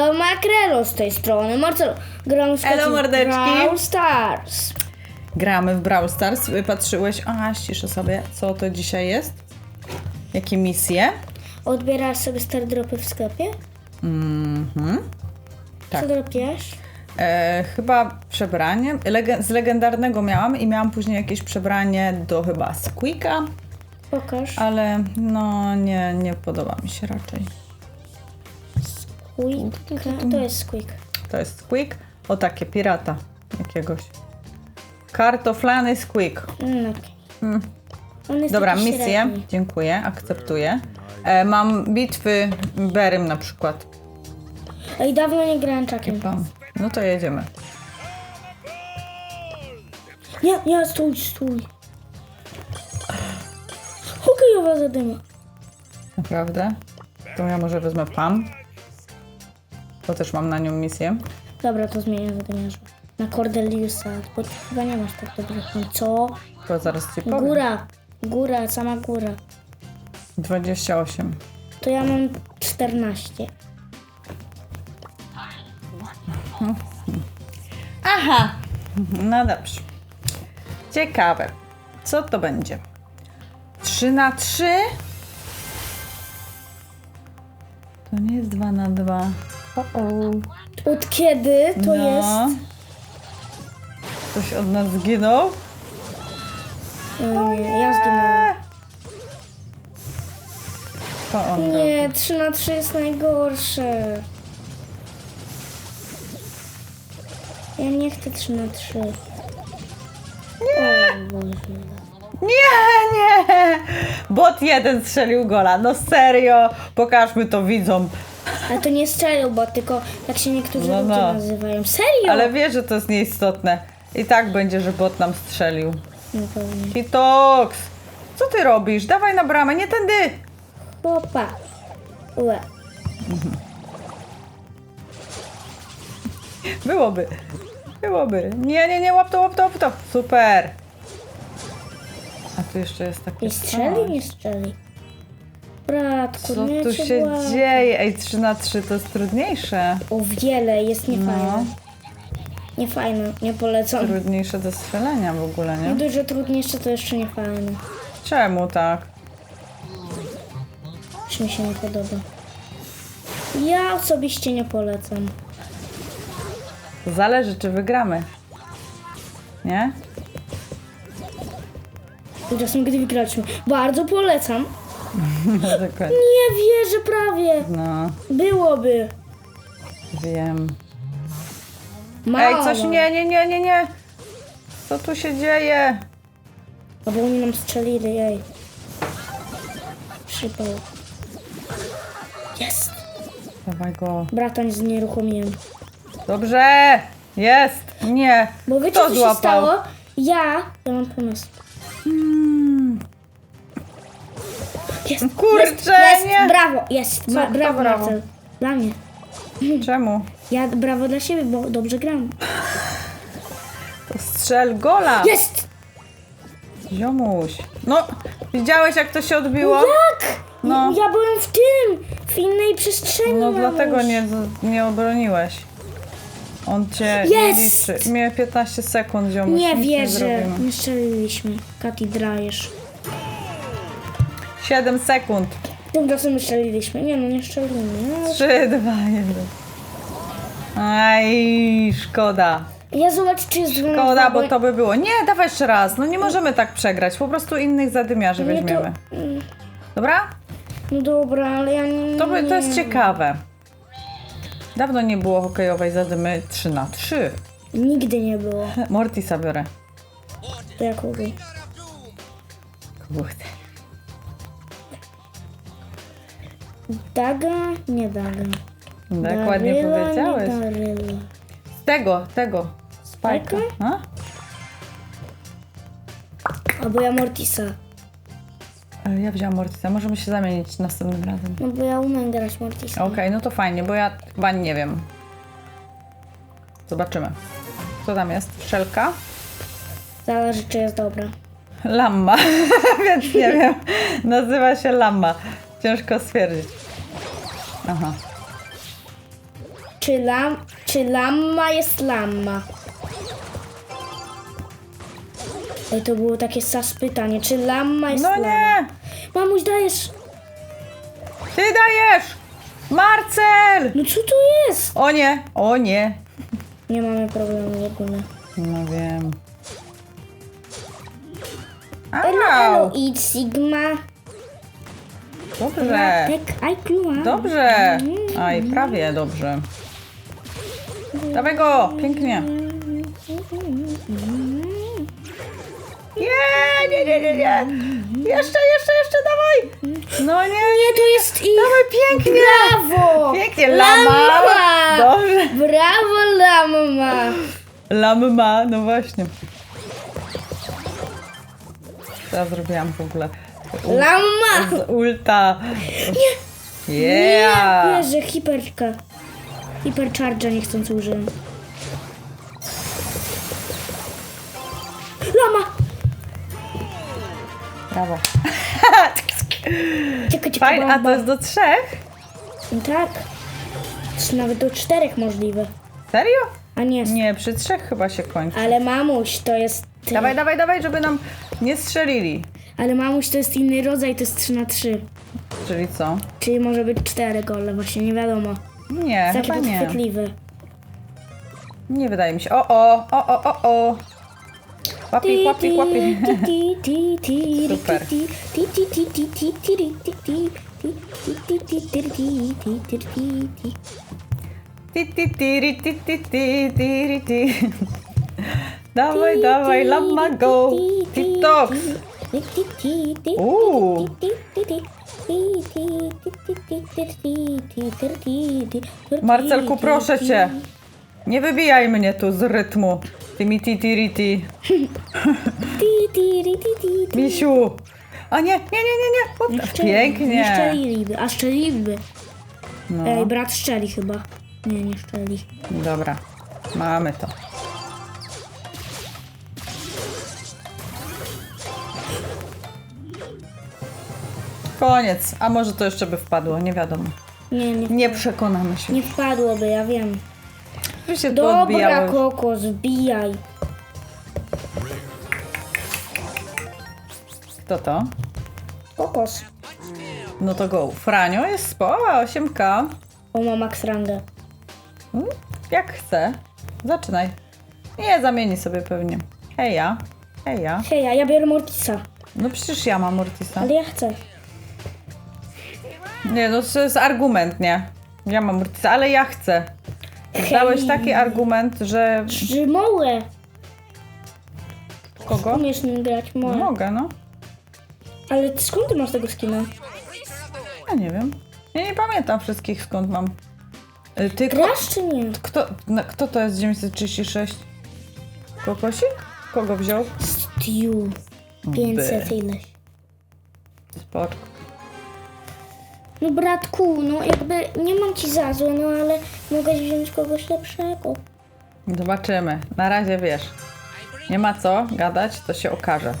Elo Makrelo z tej strony, Marcelo. Gram w Elo, mordeczki. Brawl Stars. Gramy w Brawl Stars. Wypatrzyłeś. A, ściszę sobie, co to dzisiaj jest. Jakie misje? Odbierasz sobie star dropy w sklepie? Mhm. Tak. Co dropiesz? E, chyba przebranie. Lege- z legendarnego miałam i miałam później jakieś przebranie do chyba Squeaka, Pokaż. ale no nie, nie podoba mi się raczej. Squeak. To jest Squeak. To jest Squeak. O takie, pirata jakiegoś. Kartoflany Squeak. Mm, okej. Mm. On jest Dobra, taki misję. średni. Dziękuję, akceptuję. E, mam bitwy Berym na przykład. Ej, dawno nie grałem czakiem. Mam. No to jedziemy. Nie, nie, stój, stój. Hokejowa zadyma. Naprawdę? To ja może wezmę Pam. Bo też mam na nią misję. Dobra, to zmienię zadymiarza. Na Cordeliusa, bo ty chyba nie masz tak dobrych. Co? To zaraz ci powiem. Góra. Góra, sama góra. 28. To ja mam 14. Aha! No dobrze. Ciekawe. Co to będzie? 3 na 3? To nie jest 2 na 2. O, o. Od kiedy to No. jest? Ktoś od nas zginął? Nie, ja zginąłem. To on. Nie, 3 na 3 jest najgorsze. Ja nie chcę 3 na 3. Nie. O Boże. Nie, nie! Bot jeden strzelił gola. No serio! Pokażmy to widzom. Ale to nie strzelił, bo tylko tak się niektórzy No, ludzie no. nazywają. Serio? Ale wiesz, że to jest nieistotne. I tak będzie, że bot nam strzelił. Nie pewnie. Hitox! Co ty robisz? Dawaj na bramę, nie tędy! Popa. Ue. Byłoby. Byłoby. Nie, nie, nie, łap to, łap to, łap to. Super. A tu jeszcze jest takie Nie strzeli, nie strzeli. Bratku, Co nie tu cię się błagam. dzieje? Ej, 3 na 3 to jest trudniejsze. O wiele, jest niefajne. No. Niefajne, nie polecam. Trudniejsze do strzelania w ogóle, Nie że trudniejsze, to jeszcze niefajne. Czemu tak? Już mi się nie podoba. Ja osobiście nie polecam. Zależy, czy wygramy. Nie? Tymczasem, gdy wygraliśmy, bardzo polecam. Dokładnie. Nie wierzę prawie. No, Byłoby. wiem. Mało. Ej, coś nie, nie, nie, nie, nie. Co tu się dzieje? A bo oni nam strzelili, ej. Przypał. Jest. Dawaj go. Bratań znieruchomiłem. Dobrze! Jest! Nie! Bo wiecie, Kto co się złapał? stało? Ja... Ja mam pomysł. Jest. Kurczę, jest, jest, nie. Brawo, jest. Co Bra- to brawo, brawo? Marcel. Dla mnie. Czemu? Ja brawo dla siebie, bo dobrze gram. To strzel gola! Jest! Ziomuś. No, widziałeś jak to się odbiło? Jak? No. Ja byłem w tym, w innej przestrzeni. No mamuś. dlatego nie, nie obroniłeś. On cię nie Jest! liczy. Mnie 15 sekund ziomuś. Nie nic wierzę. Nie strzeliliśmy. Kati drajesz. 7 sekund. Tymczasem my strzeliliśmy. Nie no, nie strzelimy. No. 3, 2, 1. Aj, szkoda. Ja zobacz, czy jest 12. Szkoda, bo to by było. Nie, dawaj jeszcze raz. No nie możemy tak przegrać. Po prostu innych zadymiarzy Nie, to- weźmiemy. Dobra? No dobra, ale ja nie... To, by, to jest ciekawe. Dawno nie było hokejowej zadymy 3 na 3. Nigdy nie było. Mortisa biorę. To jak kogo? Kogo chcę? Daga? Nie daga. Tak ładnie Daryla, powiedziałeś. Nie daryla. Tego, tego. Spajka. Spajka? A? Albo ja Mortisa. Ale Ja wziąłam Mortisa. Możemy się zamienić następnym razem. No bo ja umiem grać Mortisa. Okej, no to fajnie, bo ja chyba nie wiem. Zobaczymy. Co tam jest? Szelka? Zależy, czy jest dobra. Lamma, więc nie wiem. Nazywa się Lamma. Ciężko stwierdzić. Aha. Czy, lam, czy lamma jest lamma? Ej, to było takie sas pytanie. Czy lamma jest No lamma? nie! Mamuś, dajesz... Ty dajesz! Marcel! No co to jest? O nie, o nie. Nie mamy problemu w ogóle. No wiem. Elo, elo, Au! idź Sigma. Dobrze. Aj kluła. Dobrze. Aj, prawie dobrze. Dawaj go, pięknie. Nie, nie, nie, nie, nie. Jeszcze, jeszcze, jeszcze, dawaj. No nie, Nie, to jest ich. dawaj pięknie. Brawo! Pięknie, lama. Lama! Dobrze. Brawo, lama! Lamma, no właśnie. Co ja zrobiłam w ogóle? Lama! Z ulta. Nie, Yeah. wierzę, hiperka. Hipercharge'a niechcący użyłem. Lama! Brawo. Czekaj, czekaj, Fajnie, a to jest do trzech? No Tak. Czy nawet do czterech możliwe. Serio? A nie, Nie, przy trzech chyba się kończy. ale mamuś to jest... Dawaj, dawaj, dawaj, żeby nam nie strzelili. Ale mamuś to jest inny rodzaj, to jest 3 na 3 Czyli co? Czyli może być 4 gole, właśnie nie wiadomo. Nie, Taki chyba nie. podchwytliwy. Nie wydaje mi się. O, o, o, o, o, o. Łapik, łapik, łapik. Super. Ti, ti, tiri, ti, ti, ti, tiri, ti. Dawaj, dawaj, lama go. TikTok. Uuu. Marcelku, proszę cię. Nie wybijaj mnie tu z rytmu. Tymi titiriti. Misiu. A nie, nie, nie, nie, nie. Nie Pięknie. szczeliliby, a szczeliliby. No, Ej, brat szczeli chyba. Nie, nie szczeli. dobra. Mamy to. Koniec. A może to jeszcze by wpadło, nie wiadomo. Nie, nie, Nie przekonamy się. nie wpadłoby, ja wiem. By się tu Dobra, odbijało. koko, zbijaj. Kto to? Kokos. No to go. Franio jest spora, 8K. O, ma max rangę. Mm, Jak chce. Zaczynaj. Nie, zamieni sobie pewnie. Heja. Heja. Hej, ja, ja biorę Mortisa, No przecież ja mam Mortisa. ale ja chcę. Nie, no to jest argument, nie? Ja mam Mortisa, ale ja chcę. Dałeś taki argument, że... Czy mogę? Kogo? Umiesz nim grać? Mogę. Mogę, no. Ale ty skąd ty masz tego skina? Ja nie wiem. Ja nie pamiętam wszystkich skąd mam. Y, Ty, ko- Grasz czy nie? kto, no, kto to jest 936? Kokosik? Kogo wziął? Stew. 500 ileś. Spoko. No bratku, no jakby nie mam ci za złe, no ale mogę wziąć kogoś lepszego. Zobaczymy. Na razie wiesz. Nie ma co gadać, to się okaże.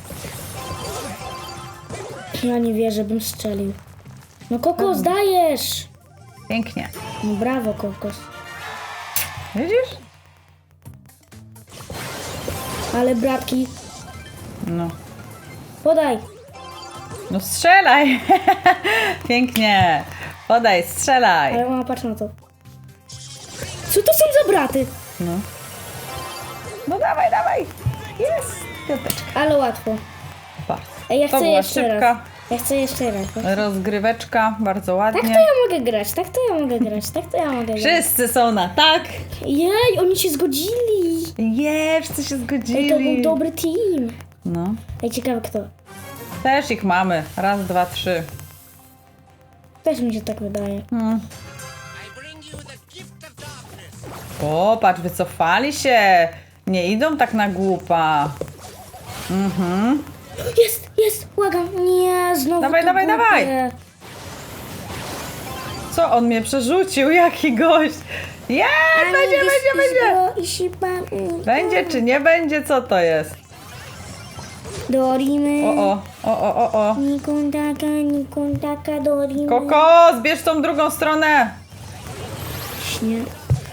Ja nie wierzę, bym strzelił. No kokos, dajesz! Pięknie. No brawo, kokos. Widzisz? Ale bratki, No. podaj. No strzelaj! Pięknie. Podaj, strzelaj. Ale mama, patrz na to. Co to są za braty? No. No dawaj, dawaj. Jest. Piąteczka. Ale łatwo. Ej, ja To chcę była jeszcze szybka raz. Ja chcę jeszcze raz. rozgryweczka, bardzo Tak ładnie. to ja mogę grać, tak to ja mogę grać, tak to ja mogę grać. Wszyscy są na tak. Jej, oni się zgodzili. Je, wszyscy się Ej, to był dobry team. No. Ej, ciekawe kto. Też ich mamy. Raz, dwa, trzy. Też mi się tak wydaje. Hmm. O, patrz, wycofali się. Nie idą tak na głupa. Mhm. Jest, jest, błagam. Nie, znowu Dawaj, to dawaj, głupie. dawaj. Co on mnie przerzucił? Jaki gość? Jest, będzie, będzie, będzie. Będzie czy nie będzie? Co to jest? Dorimy. O, o, o, o, o, o. Nikondaka, nikondaka, dorimy. Koko, zbierz tą drugą stronę. Nie.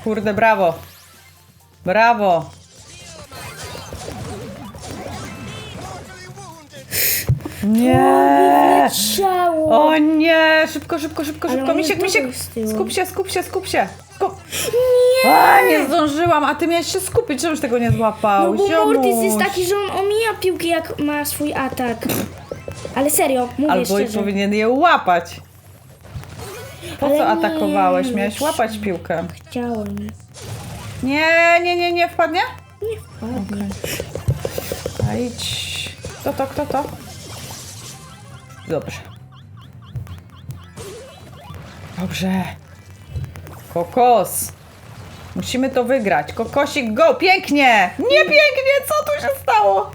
kurde, brawo. Brawo. Nie. Ciało. O nie, szybko, szybko, szybko, Ale szybko. on Misiek, jest misiek, dobry z tyłu. skup się, skup się, skup się. Skup. Nie. A, nie zdążyłam, a ty miałeś się skupić, żebyś tego nie złapał. No bo Mortis jest Ziomuś. taki, że on omija piłki jak ma swój atak. Ale serio, mówię Albo i szczerze. powinien je łapać. Po Ale co nie, atakowałeś? no Miałeś łapać piłkę. Chciałem. Nie, nie, nie, nie wpadnie? Nie wpadnie. A idź. Kto to, kto to? Dobrze. Dobrze. Kokos. Musimy to wygrać. Kokosik, go! Pięknie! Nie pięknie! Co tu się stało?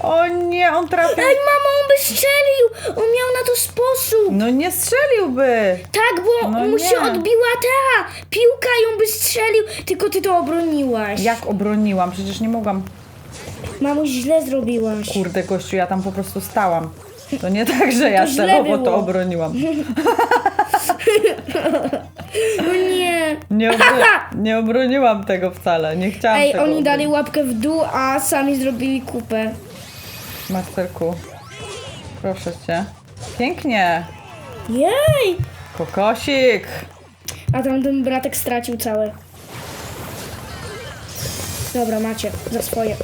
O nie, on trafił. Ej, mamo, on by strzelił! On miał na to sposób. No nie strzeliłby. Tak, bo No mu nie. się odbiła ta piłka i on by strzelił, tylko ty to obroniłaś. Jak obroniłam? Przecież nie mogłam. Mamuś, źle zrobiłaś. Kurde, gościu, ja tam po prostu stałam. To nie tak, że ja źle celowo to obroniłam. No nie. Nie, obro- nie obroniłam tego wcale. Nie chciałam Ej, tego oni obronić. dali łapkę w dół, a sami zrobili kupę. Masterku, proszę cię. Pięknie. Jej! Kokosik. A tamten bratek stracił całe. Dobra, macie, za swoje.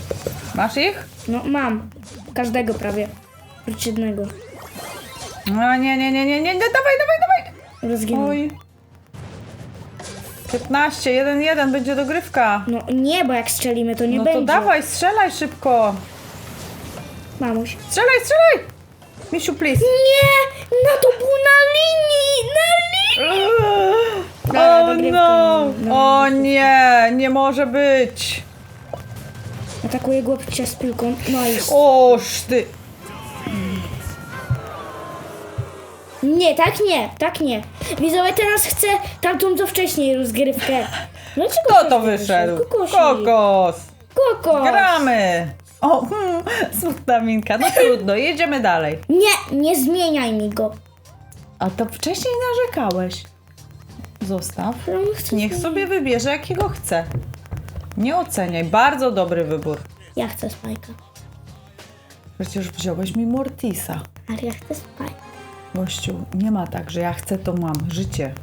Masz ich? No, mam. Każdego prawie. Oprócz jednego. No nie, nie, nie, nie, nie, nie, dawaj, dawaj, dawaj. Rozginął. Oj. 15, 1, 1, będzie dogrywka. No nie, bo jak strzelimy, to nie No będzie. to dawaj, strzelaj szybko. Mamuś. Strzelaj, strzelaj. Misiu, please. Nie! No to było na linii! Na linii! Dobra, O dogrywka. no! Dobra. O nie! Nie może być! Atakuje głupcia z piłką. No i... Oż ty! Nie, tak nie, tak nie. Widzowie, teraz chcę tamtą co wcześniej rozgrywkę. Dlaczego Kto to wyszedł? Kokosik. Kokos! Kokos. Gramy! O, hmm, smutna minka. No trudno, jedziemy dalej. Nie, nie zmieniaj mi go. A to wcześniej narzekałeś. Zostaw. Chce Niech sobie wybierze, jakiego chce. Nie oceniaj. Bardzo dobry wybór. Ja chcę spajka. Przecież wziąłeś mi Mortisa. Ale ja chcę spajka. Gościu, nie ma tak, że ja chcę, to mam. Życie.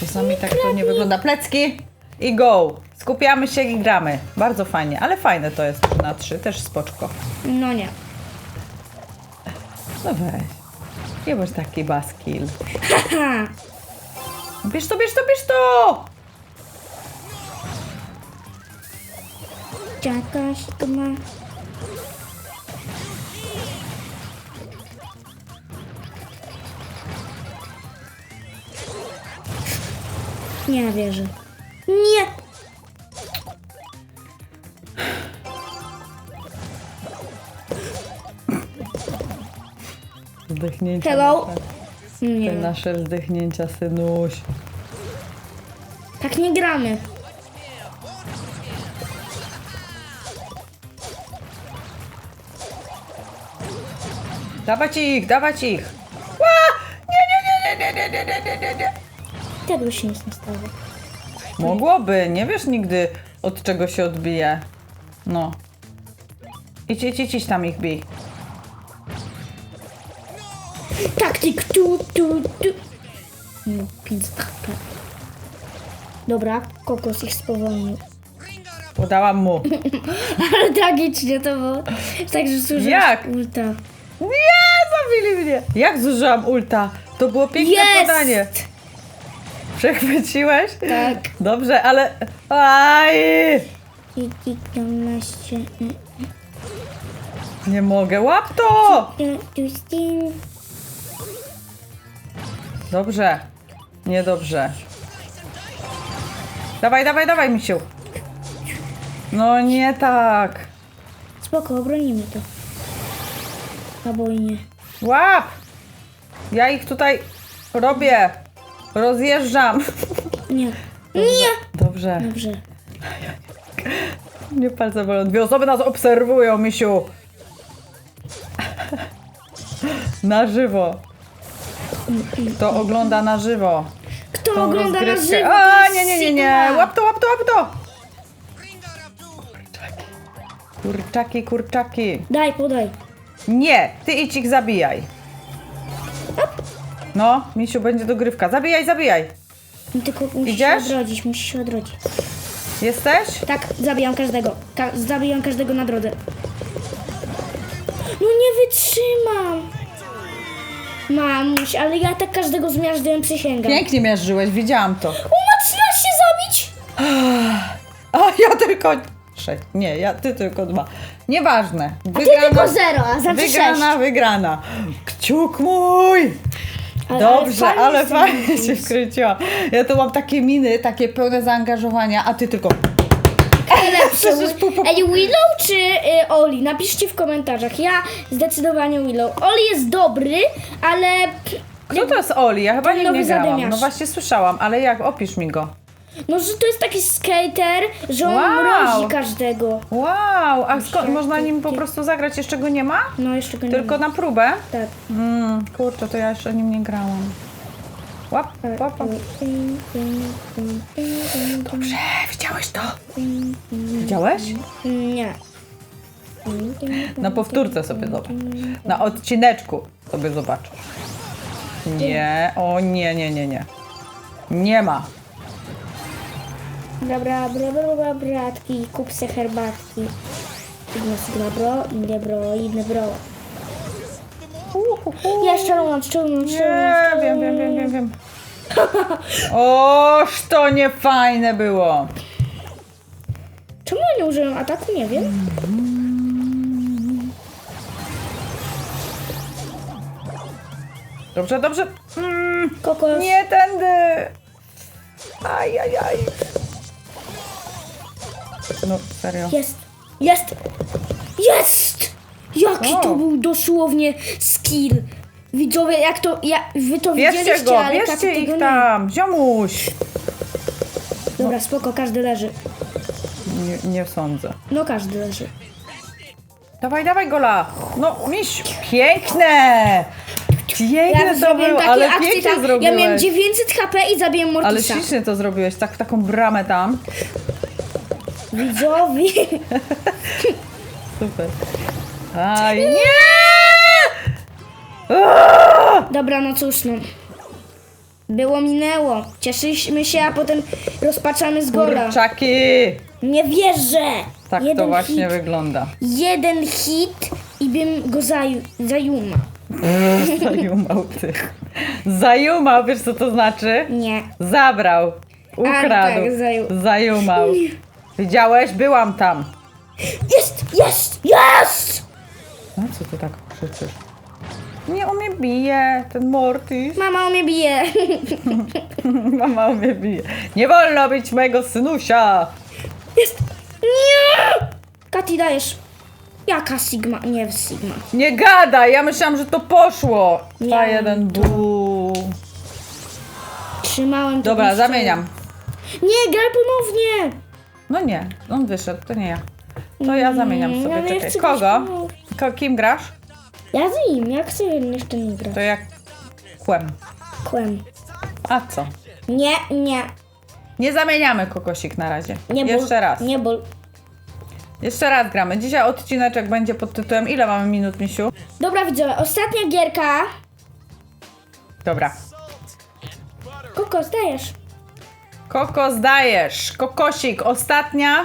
Czasami tak to nie wygląda. Plecki i go. Skupiamy się i gramy. Bardzo fajnie, ale fajne to jest 3 na 3, też spoczko. No nie. No weź. Nie bądź taki baskil. Bierz to, bierz to, bierz to! Jakaś to ma... Nie wierzę. Nie! Wzdechnięcia. Hello? Nasze, te Nie. nasze wzdechnięcia, synuś. Tak nie gramy. Dawać ich, dawać ich. Ła! Nie, nie, nie, nie, nie, nie, nie, nie, nie, nie. Się nic nie stało. Mogłoby, nie wiesz nigdy od czego się odbije. No. Idź, idź, idź, idź tam ich bij. Taktyk tu, tu, tu. No, 500 HP. Dobra, kokos ich spowolnił. Podałam mu. Ale tragicznie to było. Także Jak? ulta. Nie, zabili mnie. Jak zużyłam ulta? To było piękne Jest! podanie. Przechwyciłeś? Tak. Dobrze, ale... Aj! I 12. Nie mogę, łap to! Dobrze. Niedobrze. Dawaj, dawaj, dawaj, misiu. No nie tak. Spoko, obronimy to. Albo i nie. Łap! Ja ich tutaj robię. Rozjeżdżam. Nie. Nie! Dobrze. Dobrze. Nie palce bolą. Dwie osoby nas obserwują, misiu. Na żywo. To ogląda na żywo. kto tą ogląda na rozgrywkę. żywo, to A, nie, nie, nie, nie. Łap to, łap to, łap to. Kurczaki, kurczaki. Daj, podaj. Nie, ty idź ich zabijaj. No, misiu, będzie dogrywka. Zabijaj, zabijaj. No Tylko musisz Idziesz? się odrodzić, musisz się odrodzić. Jesteś? Tak, zabijam każdego. Ka zabijam każdego na drodze. No nie wytrzymam. Mamuś, ale ja tak każdego zmiażdżyłem, przysięgam. Pięknie mierzyłeś, widziałam to. Umacniasz się zabić? A ja tylko sześć. Nie, ja ty tylko dwa. Nieważne. A ty tylko zero, a znaczy Wygrana, sześć. wygrana. Kciuk mój! Ale- Dobrze, ale ale fajnie się wkręciła. Ja tu mam takie miny, takie pełne zaangażowania, a ty tylko... Przecież Ej, Willow czy y, Oli? Napiszcie w komentarzach. Ja zdecydowanie Willow. Oli jest dobry, ale Kto to jest Oli? Ja chyba nowy nie grałam. No właśnie słyszałam, ale jak? Opisz mi go. No, że to jest taki skater, że on Wow. mrozi każdego. Wow, a skąd można nim po prostu zagrać? Jeszcze go nie ma? No jeszcze go nie Tylko ma. na próbę? Tak. Mm, kurczę, to ja jeszcze nim nie grałam. Łap, łap, łap. Dobrze, widziałeś to? Widziałeś? Nie. Na powtórce sobie zobacz. Na odcineczku sobie zobaczysz. Nie, o nie, nie, nie, nie. Nie ma. Bra, bra, bra, bra, bra, bratki, kup se herbatki. Inne sygna bro, inne bro, inne bro. Jeszcze ronąc, czując, Nie, wiem, wiem, wiem, wiem, wiem. Oż to nie fajne było. Czemu ja nie użyłem ataku? Nie wiem. Dobrze, dobrze. Mm, Kokos. nie tędy. Aj, aj, aj. No, serio. Jest! Jest! Jest! Jaki O. to był dosłownie skill! Widzowie, jak to, ja, wy to Bierzcie widzieliście, go, ale bierzcie Katy ich tego tam. Ziomuś. Dobra, spoko, każdy leży. Nie, nie sądzę. No każdy leży. Dawaj, dawaj gola. No, miś, piękne. Piękne to zrobiłem było, ale pięknie tam, zrobiłeś. ja miałem 900 HP i zabiłem Ale Mortisa. ślicznie to zrobiłeś, tak, taką bramę tam. Widzowie! Super. Aj, nie! Dobra, no cóż no. Było, minęło. Cieszyliśmy się, a potem rozpaczamy z gola. Kurczaki! Nie wierzę! Tak to jeden właśnie hit, wygląda. Jeden hit i bym go zaju, zajuma. Zajumał ty. Zajumał, wiesz co to znaczy? Nie. Zabrał. Ukradł. tak, zaju- Zajumał. Widziałeś? Byłam tam. Jest! Jest! Jest! No co ty tak krzyczysz? Nie, on mnie bije, ten Mortis. Mama mnie bije. Mama mnie bije. Nie wolno bić mojego synusia. Jest! Nie! Kati, dajesz. Jaka Sigma? Nie, Sigma. Nie gadaj, ja myślałam, że to poszło. Nie, 2, 1, bu. Trzymałem to Dobra, jeszcze- zamieniam. Nie, graj ponownie! No nie, on wyszedł, to nie ja. To ja zamieniam sobie, ja czekaj. chcę Kogo? grać. Ko kim grasz? Ja z nim, ja chcę jeszcze nie grać. To jak kłem. Kłem. A co? Nie, nie. Nie zamieniamy kokosik na razie. Nie ból. Jeszcze raz. Nie ból. Jeszcze raz gramy. Dzisiaj odcineczek będzie pod tytułem Ile mamy minut, misiu? Dobra, widzowie, ostatnia gierka. Dobra. Koko, zdajesz. Koko zdajesz. Kokosik, ostatnia.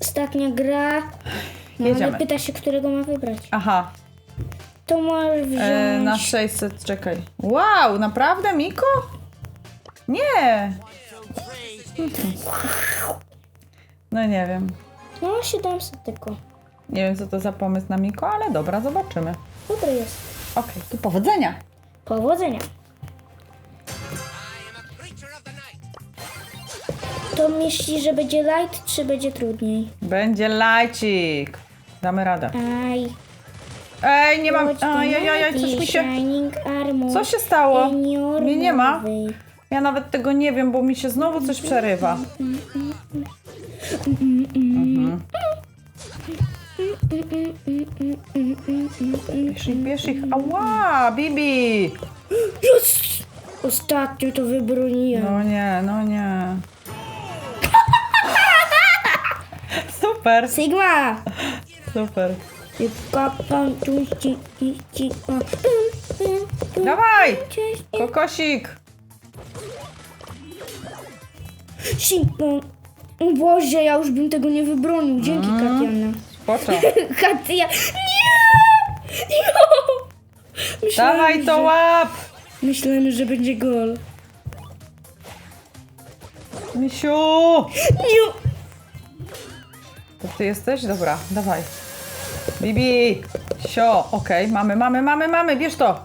Ostatnia gra. No, Jedziemy. ale pyta się, którego ma wybrać. Aha. To możesz wziąć. E, na 600, czekaj. Wow, naprawdę, Miko? Nie. No nie wiem. No, 700 tylko. Nie wiem, co to za pomysł na Miko, ale dobra, zobaczymy. Dobry jest. Okej, to powodzenia. Powodzenia. To myślisz, że będzie light, czy będzie trudniej? Będzie lajcik. Damy radę. Aj. Ej, nie mam. Ajajaj, coś mi się. shining armor Co się stało? your Mnie nie ma. Ja nawet tego nie wiem, bo mi się znowu coś przerywa. Mhm. Bierz ich, bierz ich. Ała, Bibi! Ostatnio to wybroniłem. No nie, no nie. Super, Sigma! super. Szybko, pan tu ci, ci, ci, o. Pum, pum, pum. Dawaj! Cześć, Kokosik! Sigma. O Boże, ja już bym tego nie wybronił. Dzięki, Mm. Katiana. Po co? Katia. Nie! No! Myślałem, Dawaj to że, łap! myślałem, że będzie gol. Misiu! Nie! To ty jesteś? Dobra, dawaj. Bibi! Sio, okej, mamy, mamy, mamy, mamy, bierz to!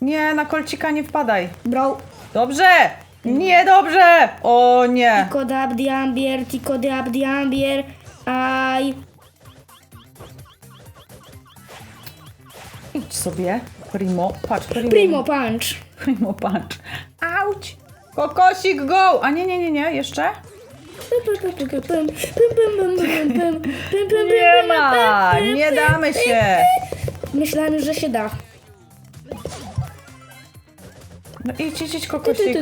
Nie, na kolcika nie wpadaj. Bro. Dobrze! Nie dobrze! O nie! Tico dab diambier, tico dab diambier. Aj. Idź sobie. Primo, patrz, primo. Primo punch. Primo punch. Auć! Kokosik go! A nie, nie, nie, nie, jeszcze? Nie ma! Nie damy się! Myślałem, że się da. No idź, idź, idź, kokosik.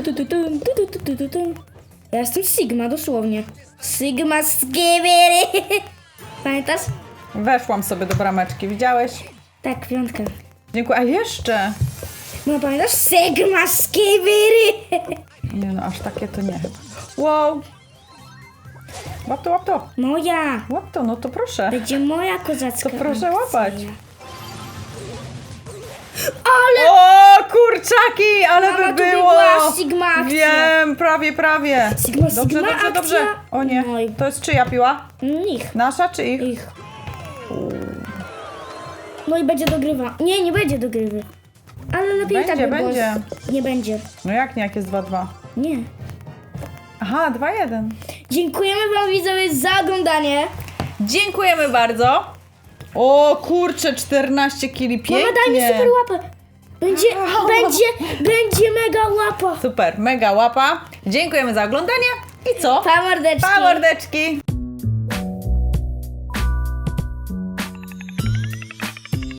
Ja jestem Sigma, dosłownie. Sigma Skibiry. Pamiętasz? Weszłam sobie do brameczki, widziałeś? Tak, piątka. Dziękuję. A jeszcze? No pamiętasz? Sigma Skibiry. Nie no, aż takie to nie. Wow! Łap to, łap to! Moja. Łap to, no to proszę. Będzie moja kozacka To proszę akcja. łapać. Ale O, kurczaki! Ale Mama, by to by było! była Sigma akcja. Wiem, prawie, prawie. Sigma, Dobrze, Sigma dobrze, akcja. dobrze. O nie, i- to jest czyja piła? ich. Nasza czy ich? Ich. No i będzie dogrywa. Nie, nie będzie dogrywy. Ale lepiej Będzie, tak by było. będzie. Nie będzie. No jak nie, jak jest 2-2? Nie. Aha, 2-1. Dziękujemy wam widzowie za oglądanie. Dziękujemy bardzo. O kurczę, 14 kili, pięknie. Mama daj mi super łapę. Będzie, będzie, będzie mega łapa. Super, mega łapa. Dziękujemy za oglądanie. I co? Pa mordeczki. Pa, mordeczki.